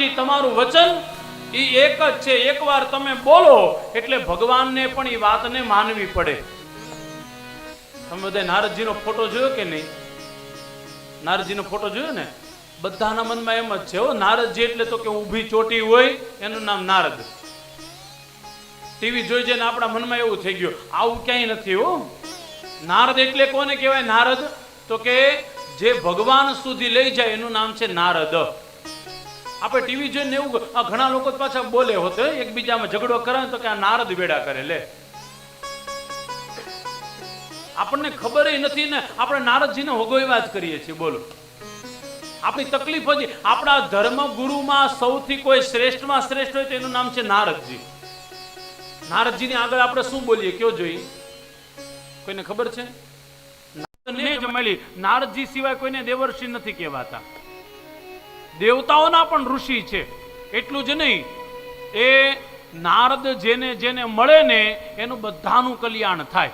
નારદજી તમારું વચન એ એક જ છે. એકવાર તમે બોલો, એટલે ભગવાનને પણ એ વાતને માનવી પડે. તમે બધા નારદજીનો ફોટો જોયો કે નહીં? નારદજીનો ફોટો જોયો ને? બધાના મનમાં એમ જ છે હો, નારદજી એટલે તો કે ઊભી ચોટી હોય, એનું નામ નારદ. ટીવી જોઈ જઈને આપણા મનમાં એવું થઈ ગયું, આવું ક્યાંય નથી હો. નારદ એટલે કોને કહેવાય? નારદ? તો કે જે ભગવાન સુધી લઈ જાય, એનું નામ છે નારદ. આપણે ટીવી જોઈને એવું ઘણા લોકો પાછા બોલે હોતે એકબીજામાં ઝઘડો કરે તો કે આ નારદ વેડા કરે, લે. આપણને ખબર નથી ને, આપણે નારદજીને હોગોઈ વાત કરીએ છીએ, બોલો. આપણી તકલીફ જ આપણા ધર્મ ગુરુમાં સૌથી કોઈ શ્રેષ્ઠમાં શ્રેષ્ઠ હોય તો એનું નામ છે નારદજી. નારદજીને આગળ આપણે શું બોલીએ, કયો જોઈએ? કોઈને ખબર છે? નારદજી સિવાય કોઈને દેવર્ષિ નથી કહેવાતા. દેવતાઓના પણ ઋષિ છે. એટલું જ નહીં, એ નારદ જેને જેને મળે ને એનું બધાનું કલ્યાણ થાય.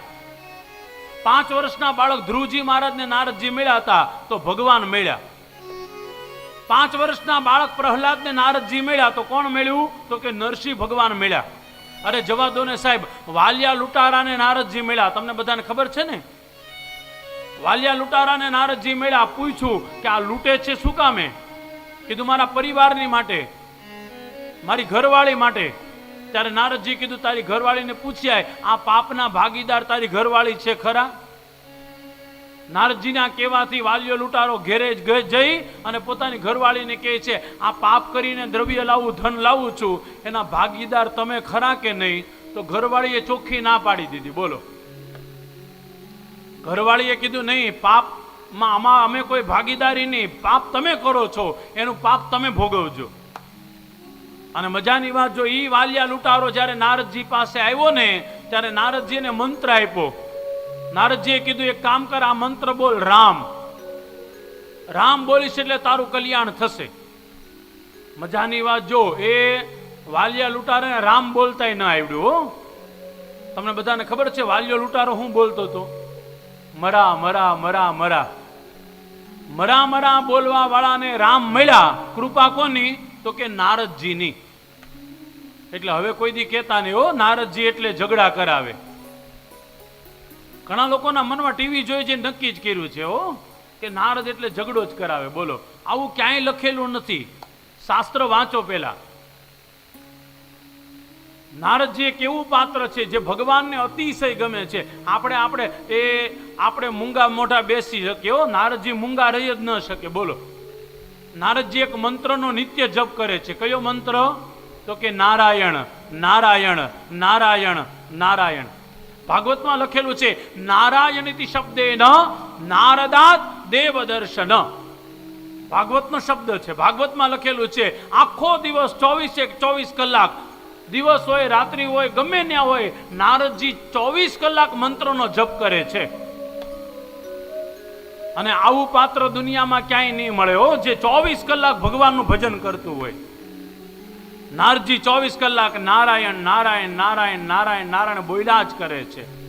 પાંચ વર્ષના બાળક ધ્રુવજી મહારાજને નારદજી મળ્યા હતા તો ભગવાન મળ્યા. પાંચ વર્ષના બાળક પ્રહલાદને નારદજી મળ્યા તો કોણ મળ્યું? તો કે નરસિંહ ભગવાન મળ્યા. અરે જવા દો ને સાહેબ, વાલિયા લુટારાને નારદજી મળ્યા. તમને બધાને ખબર છે ને? વાલિયા લુટારાને નારદજી મળ્યા. પૂછ્યું કે આ લૂંટે છે શું કામે? કીધું મારા પરિવારની માટે, મારી ઘરવાળી માટે, ત્યારે નારદજી કીધું, તારી ઘરવાળીને પૂછ્યા આ પાપના ભાગીદાર તારી ઘરવાળી છે ખરા? નારદજીના કહેવાથી વાલીઓ લૂંટારો ઘેરે જઈ અને પોતાની ઘરવાળીને કહે છે, આ પાપ કરીને દ્રવ્ય લાવું, ધન લાવું છું, એના ભાગીદાર તમે ખરા કે નહીં? તો ઘરવાળીએ ચોખ્ખી ના પાડી દીધી, બોલો. ઘરવાળીએ કીધું, નહીં પાપમાં આમાં અમે કોઈ ભાગીદારી નહીં. પાપ તમે કરો છો, એનું પાપ તમે ભોગવજો. અને મજાની વાત જો ઈ વાલિયા લૂંટારો જ્યારે નારદજી પાસે આવ્યો ને, ત્યારે નારદજીને મંત્ર આપ્યો. નારદજીએ કીધું, એક કામ કર, આ મંત્ર બોલ, રામ. રામ બોલીશ એટલે તારું કલ્યાણ થશે. મજાની વાત જો, એ વાલિયા લૂંટારે રામ બોલતાય ન આવડ્યું તમને બધાને ખબર છે, વાલિયો લૂંટારો હું બોલતો હતો? મરા મરા મરા મરા. મરા મરા બોલવા વાળાને રામ મળ્યા. કૃપા કોની? તો કે નારદજીની. એટલે હવે કોઈ દી કહેતા નહીં, હો, નારદજી એટલે ઝઘડા કરાવે. ઘણા લોકોના મનમાં ટીવી જોઈ છે નક્કી જ કર્યું છે, હો, કે નારદ એટલે ઝઘડો જ કરાવે. બોલો, આવું ક્યાંય લખેલું નથી. શાસ્ત્ર વાંચો પેલા નારદજી એક એવું પાત્ર છે જે ભગવાનને અતિશય ગમે છે. આપણે આપણે, એ, આપણે મૂંગા મોઢા બેસી શકીએ હો, નારદજી મૂંગા રહી જ ન શકે. બોલો. નારદજી એક મંત્રનો નિત્ય જપ કરે છે. કયો મંત્ર? તો કે નારાયણ નારાયણ નારાયણ નારાયણ. ભાગવતમાં લખેલું છે નારાયણ ઇતિ શબ્દે ન નારદાત દેવદર્શન. ભાગવતનો શબ્દ છે. ભાગવતમાં લખેલું છે, આખો દિવસ ચોવીસ એક ચોવીસ કલાક દિવસ હોય, રાત્રિ હોય, ગમે ત્યાં હોય, નારદજી ચોવીસ કલાક મંત્રનો જપ કરે છે. અને આવું પાત્ર દુનિયામાં ક્યાંય નહીં મળે હો, જે ચોવીસ કલાક ભગવાનનું ભજન કરતું હોય. નારજી ચોવીસ કલાક નારાયણ નારાયણ નારાયણ નારાયણ નારાયણ બોલ્યા જ કરે છે.